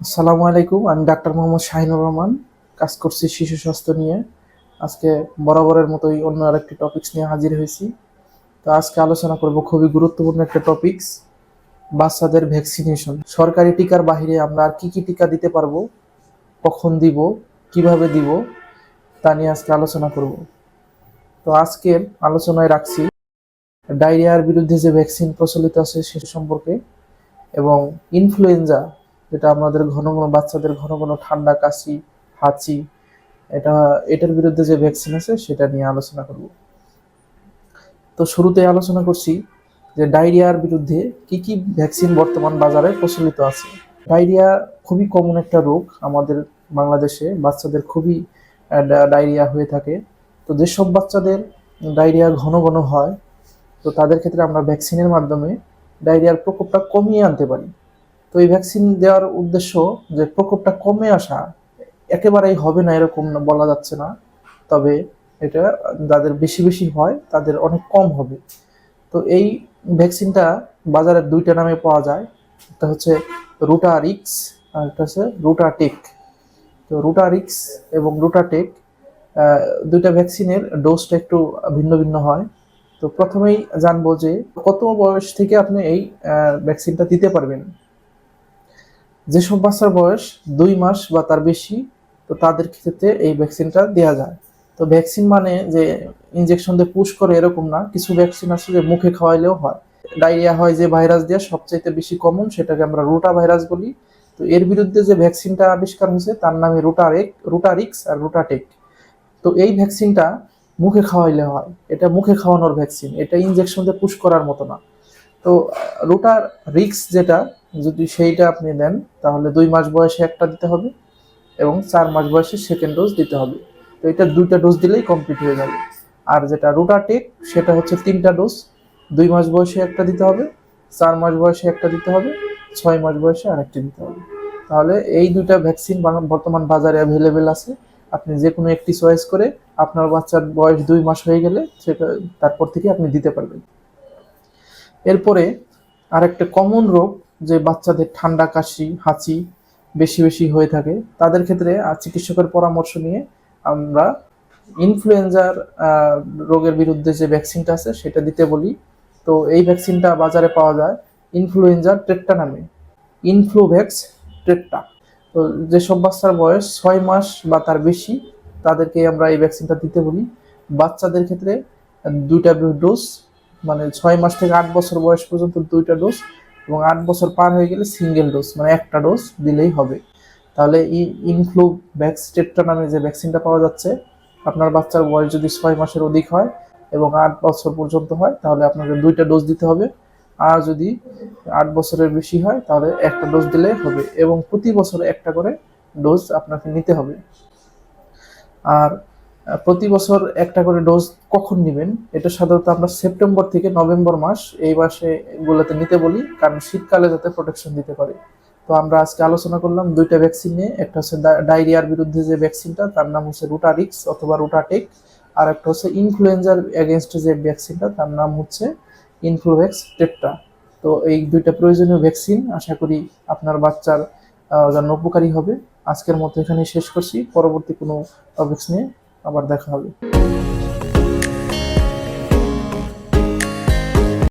আসসালামু আলাইকুম, আমি ডাক্তার মোহাম্মদ শাহিনুর রহমান, কাজ করছি শিশু স্বাস্থ্য নিয়ে। আজকে বরাবরের মতোই অন্য আরেকটি টপিক্স নিয়ে হাজির হয়েছি। তো আজকে আলোচনা করব খুবই গুরুত্বপূর্ণ একটা টপিকস বাচ্চাদের ভ্যাকসিনেশন সরকারি টিকার বাইরে আমরা আর কী কী টিকা দিতে পারব, কখন দিব, কীভাবে দিব, তা নিয়ে আজকে আলোচনা করব। তো আজকের আলোচনায় রাখছি ডায়রিয়ার বিরুদ্ধে যে ভ্যাকসিন প্রচলিত আছে সে সম্পর্কে এবং ইনফ্লুয়েঞ্জা যেটা আমাদের ঘন ঘন, বাচ্চাদের ঘন ঘন ঠান্ডা কাশি, হাঁচি, এটা, এটার বিরুদ্ধে যে ভ্যাকসিন আছে সেটা নিয়ে আলোচনা করব। তো শুরুতে আলোচনা করছি যে ডায়রিয়ার বিরুদ্ধে কি কি ভ্যাকসিন বর্তমান বাজারে প্রচলিত আছে। ডায়রিয়া খুবই কমন একটা রোগ আমাদের বাংলাদেশে, বাচ্চাদের খুবই ডায়রিয়া হয়ে থাকে। তো যেসব বাচ্চাদের ডায়রিয়া ঘন ঘন হয়, তো তাদের ক্ষেত্রে আমরা ভ্যাকসিনের মাধ্যমে ডায়রিয়ার প্রকোপটা কমিয়ে আনতে পারি। তো এই ভ্যাকসিন দেওয়ার উদ্দেশ্য যে প্রকোপটা কমে আসা একেবারেই হবে না এরকম বলা যাচ্ছে না। তবে এটা যাদের বেশি বেশি হয়, তাদের অনেক কম হবে। তো এই ভ্যাকসিনটা বাজারে দুইটা নামে পাওয়া যায়। একটা হচ্ছে রুটারিক্স আর একটা হচ্ছে রুটাটেক তো রুটারিক্স এবং রুটাটেক দুইটা ভ্যাকসিনের ডোজটা একটু ভিন্ন ভিন্ন হয়। তো প্রথমেই জানব যে কত বয়স থেকে আপনি এই ভ্যাকসিনটা দিতে পারবেন। যেসব বাচ্চার বয়স দুই মাস বা তার বেশি, তো তাদের ক্ষেত্রে এই ভ্যাকসিনটা দেওয়া যায়। তো ভ্যাকসিন মানে যে ইনজেকশন দিয়ে পুশ করে এরকম না, কিছু ভ্যাকসিন আছে যে মুখে খাওয়াইলেও হয়। ডায়রিয়া হয় যে ভাইরাস দিয়ে সবচাইতে বেশি কমন সেটাকে আমরা রোটা ভাইরাস বলি। তো এর বিরুদ্ধে যে ভ্যাকসিনটা আবিষ্কার হয়েছে, তার নামে রোটারেক রোটারিক্স আর রোটাটেক তো এই ভ্যাকসিনটা মুখে খাওয়াইলে হয়। এটা মুখে খাওয়ানোর ভ্যাকসিন এটা ইনজেকশন দিয়ে পুশ করার মতো না। তো, রোটার রিক্স যেটা, যদি সেইটা আপনি দেন তাহলে দুই মাস বয়সে একটা দিতে হবে এবং চার মাস বয়সে সেকেন্ড ডোজ দিতে হবে। তো এটা দুইটা ডোজ দিলেই কমপ্লিট হয়ে যাবে। আর যেটা রোটাটেক সেটা হচ্ছে তিনটা ডোজ দুই মাস বয়সে একটা দিতে হবে, চার মাস বয়সে একটা দিতে হবে, ছয় মাস বয়সে আরেকটি দিতে হবে। তাহলে এই দুইটা ভ্যাকসিন বর্তমান বাজারে অ্যাভেলেবেল আছে। আপনি যে কোনো একটি চয়েস করে আপনার বাচ্চার বয়স দুই মাস হয়ে গেলে সেটা তারপর থেকে আপনি দিতে পারবেন। এরপরে আরেকটা কমন রোগ যে বাচ্চাদের ঠান্ডা, কাশি, হাঁচি বেশি বেশি হয়ে থাকে, তাদের ক্ষেত্রে চিকিৎসকের পরামর্শ নিয়ে আমরা ইনফ্লুয়েঞ্জার রোগের বিরুদ্ধে যে ভ্যাকসিনটা আছে, সেটা দিতে বলি। তো এই ভ্যাকসিনটা বাজারে পাওয়া যায় ইনফ্লুয়েঞ্জার টেট্টা নামে ইনফ্লুভ্যাক্স টেট্টা। তো যেসব বাচ্চার বয়স ছয় মাস বা তার বেশি, তাদেরকে আমরা এই ভ্যাকসিনটা দিতে বলি। বাচ্চাদের ক্ষেত্রে দুইটা ডোজ মানে ছয় মাস থেকে আট বছর বয়স পর্যন্ত দুইটা ডোজ এবং আট বছর পার হয়ে গেলে সিঙ্গেল ডোজ মানে একটা ডোজ দিলেই হবে। তাহলে ই ইনফ্লু ভ্যাক্সটেট্টা নামে যে ভ্যাকসিনটা পাওয়া যাচ্ছে, আপনার বাচ্চার বয়স যদি ছয় মাসের অধিক হয় এবং আট বছর পর্যন্ত হয়, তাহলে আপনাকে দুইটা ডোজ দিতে হবে। আর যদি আট বছরের বেশি হয়, তাহলে একটা ডোজ দিলে হবে এবং প্রতি বছরে একটা করে ডোজ আপনাকে নিতে হবে। আর প্রতি বছর একটা করে ডোজ কখন নেবেন? এটা সাধারণত আমরা সেপ্টেম্বর থেকে নভেম্বর মাস এই মাসে গুলোতে নিতে বলি, কারণ শীতকালে যাতে প্রোটেকশন দিতে পারে। তো আমরা আজকে আলোচনা করলাম দুইটা ভ্যাকসিন নিয়ে, একটা হচ্ছে ডায়রিয়ার বিরুদ্ধে যে ভ্যাকসিনটা তার নাম হচ্ছে রুটারিক্স অথবা রুটাটেক আর একটা হচ্ছে ইনফ্লুয়েঞ্জার এগেনস্ট যে ভ্যাকসিনটা তার নাম হচ্ছে ইনফ্লুভেক্স টেট্রা তো এই দুইটা প্রয়োজনীয় ভ্যাকসিন আশা করি আপনার বাচ্চার জন্য উপকারী হবে। আজকের মতো এখানে শেষ করছি। পরবর্তী কোনো টপিক্স নিয়ে আবার দেখা হবে।